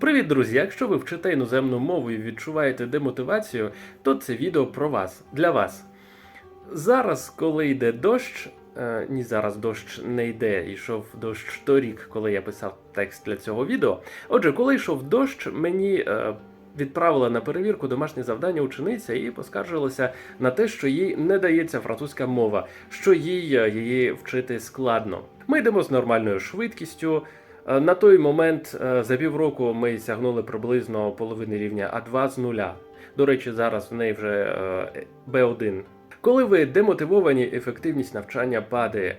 Привіт, друзі! Якщо ви вчите іноземну мову і відчуваєте демотивацію, то це відео про вас, для вас. Зараз, коли йде дощ, е, ні, зараз дощ не йде, йшов дощ торік, коли я писав текст для цього відео. Отже, коли йшов дощ, мені е, відправила на перевірку домашнє завдання учениця і поскаржилася на те, що їй не дається французька мова, що їй е, її вчити складно. Ми йдемо з нормальною швидкістю. Е, На той момент е, за півроку ми сягнули приблизно половини рівня А2 з нуля. До речі, зараз в неї вже е, Б1. Коли ви демотивовані, ефективність навчання падає.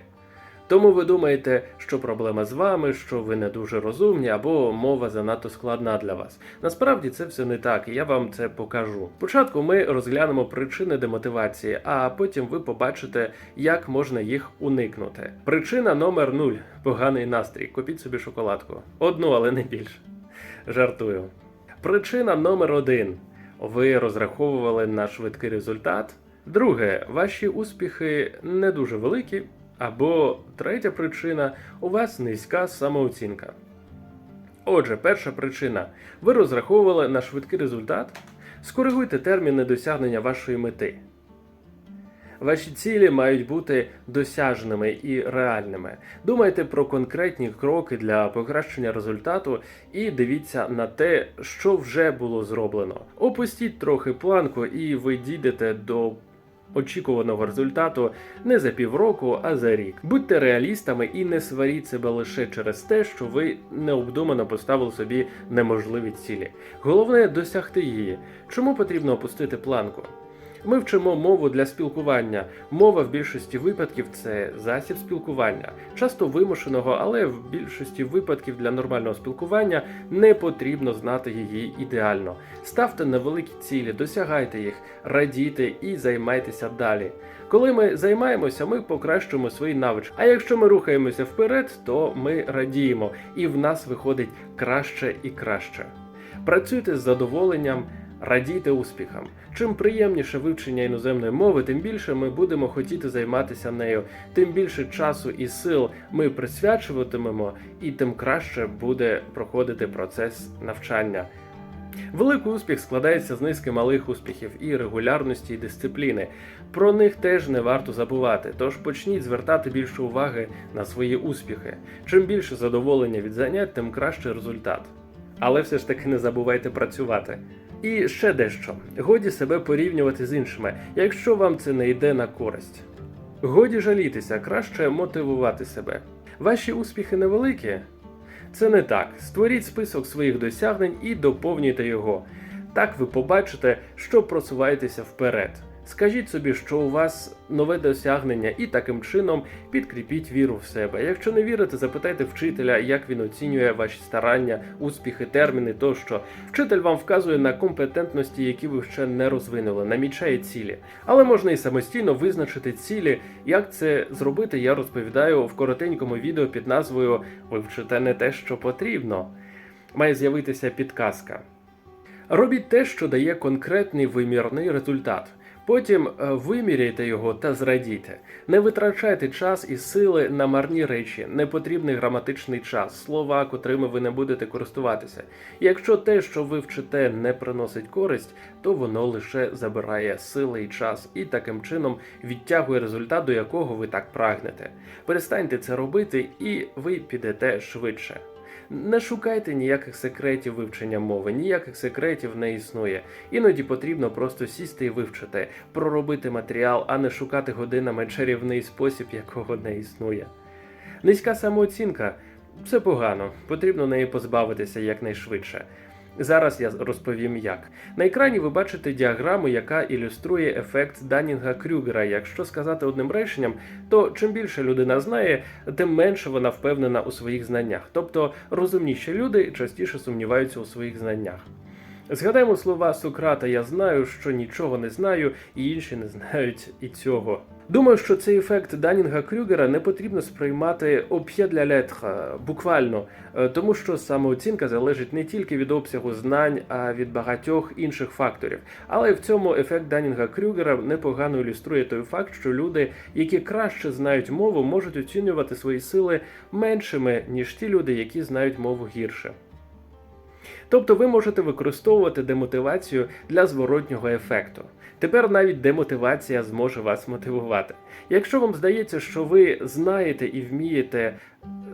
Тому ви думаєте, що проблема з вами, що ви не дуже розумні, або мова занадто складна для вас. Насправді це все не так, і я вам це покажу. Спочатку ми розглянемо причини демотивації, а потім ви побачите, як можна їх уникнути. Причина номер нуль поганий настрій. Купіть собі шоколадку. Одну, але не більше. Жартую. Причина номер один. Ви розраховували на швидкий результат. Друге, ваші успіхи не дуже великі. Або третя причина у вас низька самооцінка. Отже, перша причина. Ви розраховували на швидкий результат. Скоригуйте терміни досягнення вашої мети. Ваші цілі мають бути досяжними і реальними. Думайте про конкретні кроки для покращення результату і дивіться на те, що вже було зроблено. Опустіть трохи планку, і ви дійдете до очікуваного результату не за півроку, а за рік. Будьте реалістами і не сваріть себе лише через те, що ви необдумано поставили собі неможливі цілі. Головне досягти її. Чому потрібно опустити планку? Ми вчимо мову для спілкування. Мова в більшості випадків це засіб спілкування, часто вимушеного, але в більшості випадків для нормального спілкування не потрібно знати її ідеально. Ставте невеликі цілі, досягайте їх, радійте і займайтеся далі. Коли ми займаємося, ми покращуємо свої навички. А якщо ми рухаємося вперед, то ми радіємо, і в нас виходить краще і краще. Працюйте з задоволенням. Радійте успіхам. Чим приємніше вивчення іноземної мови, тим більше ми будемо хотіти займатися нею, тим більше часу і сил ми присвячуватимемо, і тим краще буде проходити процес навчання. Великий успіх складається з низки малих успіхів і регулярності і дисципліни. Про них теж не варто забувати, тож почніть звертати більше уваги на свої успіхи. Чим більше задоволення від занять, тим кращий результат. Але все ж таки не забувайте працювати. І ще дещо: годі себе порівнювати з іншими, якщо вам це не йде на користь. Годі жалітися, краще мотивувати себе. Ваші успіхи невеликі? Це не так. Створіть список своїх досягнень і доповнюйте його. Так ви побачите, що просуваєтеся вперед. Скажіть собі, що у вас нове досягнення, і таким чином підкріпіть віру в себе. Якщо не вірите, запитайте вчителя, як він оцінює ваші старання, успіхи, терміни тощо. Вчитель вам вказує на компетентності, які ви ще не розвинули, намічає цілі. Але можна і самостійно визначити цілі. Як це зробити, я розповідаю в коротенькому відео під назвою Ви вчите не те, що потрібно. Має з'явитися підказка. Робіть те, що дає конкретний вимірний результат. Потім е, виміряйте його та зрадійте. Не витрачайте час і сили на марні речі, непотрібний граматичний час, слова, котрими ви не будете користуватися. Якщо те, що ви вчите, не приносить користь, то воно лише забирає сили і час і таким чином відтягує результат, до якого ви так прагнете. Перестаньте це робити, і ви підете швидше. Не шукайте ніяких секретів вивчення мови, ніяких секретів не існує. Іноді потрібно просто сісти і вивчити, проробити матеріал, а не шукати годинами чарівний спосіб, якого не існує. Низька самооцінка це погано, потрібно неї позбавитися якнайшвидше. Зараз я розповім як. На екрані ви бачите діаграму, яка ілюструє ефект Данінга Крюгера. Якщо сказати одним реченням, то чим більше людина знає, тим менше вона впевнена у своїх знаннях. Тобто розумніші люди частіше сумніваються у своїх знаннях. Згадаємо слова Сократа: Я знаю, що нічого не знаю, і інші не знають і цього. Думаю, що цей ефект Данінга Крюгера не потрібно сприймати для летха, буквально, е, тому що самооцінка залежить не тільки від обсягу знань, а від багатьох інших факторів. Але в цьому ефект Данінга Крюгера непогано ілюструє той факт, що люди, які краще знають мову, можуть оцінювати свої сили меншими, ніж ті люди, які знають мову гірше. Тобто ви можете використовувати демотивацію для зворотнього ефекту. Тепер навіть демотивація зможе вас мотивувати. Якщо вам здається, що ви знаєте і вмієте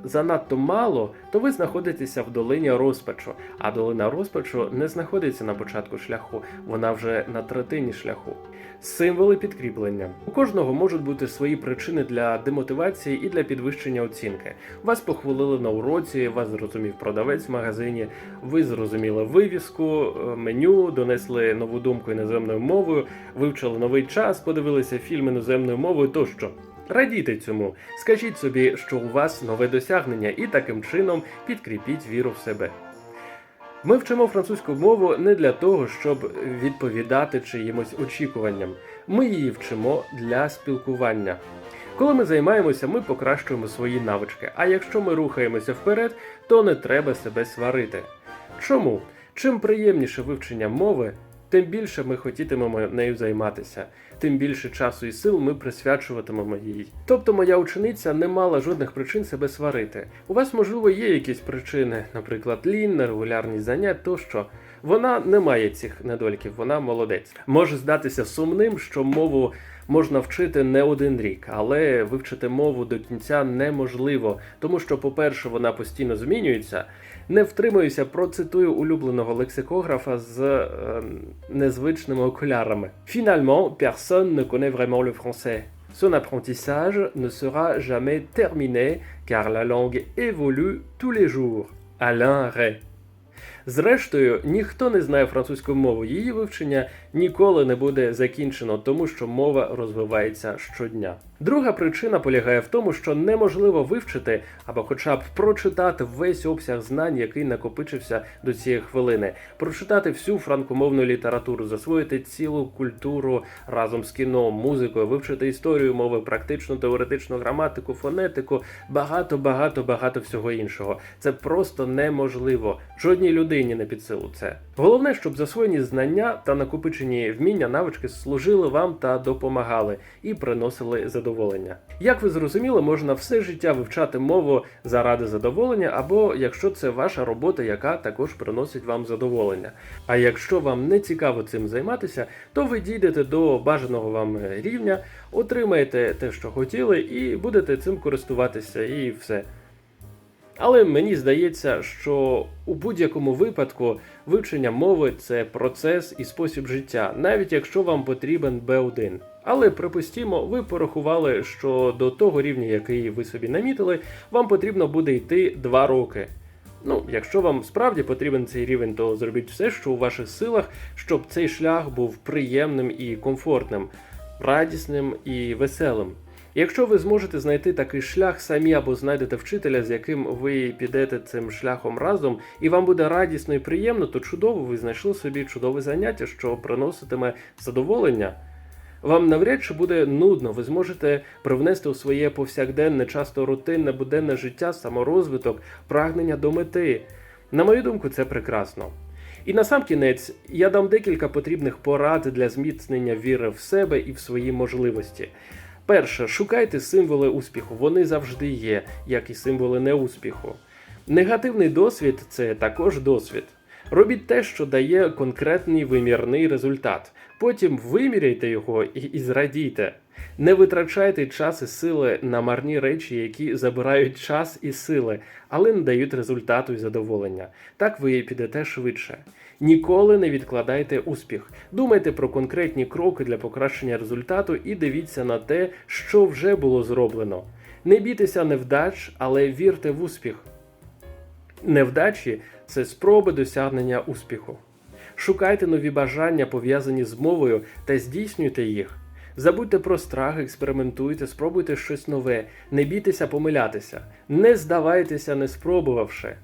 занадто мало, то ви знаходитеся в долині розпачу. А долина розпачу не знаходиться на початку шляху, вона вже на третині шляху. Символи підкріплення. У кожного можуть бути свої причини для демотивації і для підвищення оцінки. Вас похвалили на уроці, вас зрозумів продавець в магазині, ви зрозуміли вивіску, е, меню, донесли нову думку іноземною мовою, вивчили новий час, подивилися фільм іноземною мовою тощо. Радійте цьому, скажіть собі, що у вас нове досягнення, і таким чином підкріпіть віру в себе. Ми вчимо французьку мову не для того, щоб відповідати чиїмось очікуванням. Ми її вчимо для спілкування. Коли ми займаємося, ми покращуємо свої навички. А якщо ми рухаємося вперед, то не треба себе сварити. Чому? Чим приємніше вивчення мови, тим більше ми хотітимемо нею займатися, тим більше часу і сил ми присвячуватимемо їй. Тобто моя учениця не мала жодних причин себе сварити. У вас, можливо, є якісь причини, наприклад, лінь, нерегулярність занять тощо. Вона не має цих недоліків, вона молодець. Може здатися сумним, що мову можна вчити не один рік, але вивчити мову до кінця неможливо, тому що, по-перше, вона постійно змінюється. Не втримуюся, процитую улюбленого лексикографа з е, незвичними окулярами. Finalement, personne ne connaît vraiment le français. Son apprentissage ne sera jamais terminé car la langue évolue tous les jours. Alain Ray. Зрештою, ніхто не знає французьку мову. Її вивчення ніколи не буде закінчено, тому що мова розвивається щодня. Друга причина полягає в тому, що неможливо вивчити або хоча б прочитати весь обсяг знань, який накопичився до цієї хвилини, прочитати всю франкомовну літературу, засвоїти цілу культуру разом з кіно, музикою, вивчити історію мови, практичну теоретичну граматику, фонетику, багато, багато, багато всього іншого. Це просто неможливо. Жодній людині не під силу це. Головне, щоб засвоєні знання та накопичені вміння, навички служили вам та допомагали і приносили задоволення. Як ви зрозуміли, можна все життя вивчати мову заради задоволення, або якщо це ваша робота, яка також приносить вам задоволення. А якщо вам не цікаво цим займатися, то ви дійдете до бажаного вам рівня, отримаєте те, що хотіли, і будете цим користуватися, і все. Але мені здається, що у будь-якому випадку вивчення мови це процес і спосіб життя, навіть якщо вам потрібен B1. Але припустімо, ви порахували, що до того рівня, який ви собі намітили, вам потрібно буде йти 2 роки. Ну, якщо вам справді потрібен цей рівень, то зробіть все, що у ваших силах, щоб цей шлях був приємним і комфортним, радісним і веселим. Якщо ви зможете знайти такий шлях самі або знайдете вчителя, з яким ви підете цим шляхом разом, і вам буде радісно і приємно, то чудово, ви знайшли собі чудове заняття, що приноситиме задоволення. Вам навряд чи буде нудно, ви зможете привнести у своє повсякденне, часто рутинне буденне життя саморозвиток, прагнення до мети. На мою думку, це прекрасно. І на сам кінець я дам декілька потрібних порад для зміцнення віри в себе і в свої можливості. Перше, шукайте символи успіху, вони завжди є, як і символи неуспіху. Негативний досвід це також досвід. Робіть те, що дає конкретний вимірний результат. Потім виміряйте його і, і зрадійте. Не витрачайте час і сили на марні речі, які забирають час і сили, але не дають результату і задоволення. Так ви підете швидше. Ніколи не відкладайте успіх. Думайте про конкретні кроки для покращення результату і дивіться на те, що вже було зроблено. Не бійтеся невдач, але вірте в успіх. Невдачі це спроби досягнення успіху. Шукайте нові бажання, пов'язані з мовою, та здійснюйте їх. Забудьте про страх, експериментуйте, спробуйте щось нове, не бійтеся помилятися, не здавайтеся, не спробувавши.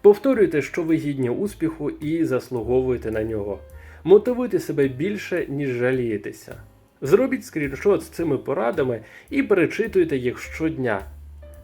Повторюйте, що ви гідні успіху і заслуговуєте на нього. Мотивуйте себе більше, ніж жалієтеся. Зробіть скріншот з цими порадами і перечитуйте їх щодня,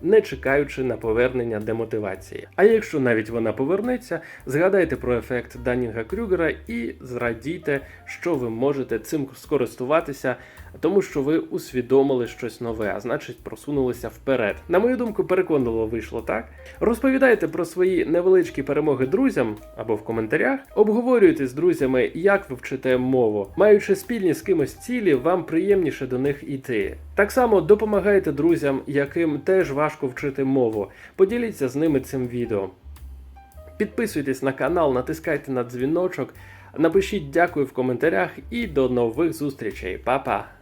не чекаючи на повернення демотивації. А якщо навіть вона повернеться, згадайте про ефект Данінга Крюгера і зрадійте, що ви можете цим скористуватися тому що ви усвідомили щось нове, а значить просунулися вперед. На мою думку, переконливо вийшло так. Розповідайте про свої невеличкі перемоги друзям або в коментарях. Обговорюйте з друзями, як ви вчите мову. Маючи спільні з кимось цілі, вам приємніше до них іти. Так само допомагайте друзям, яким теж важко вчити мову. Поділіться з ними цим відео. Підписуйтесь на канал, натискайте на дзвіночок, напишіть дякую в коментарях і до нових зустрічей. Па-па!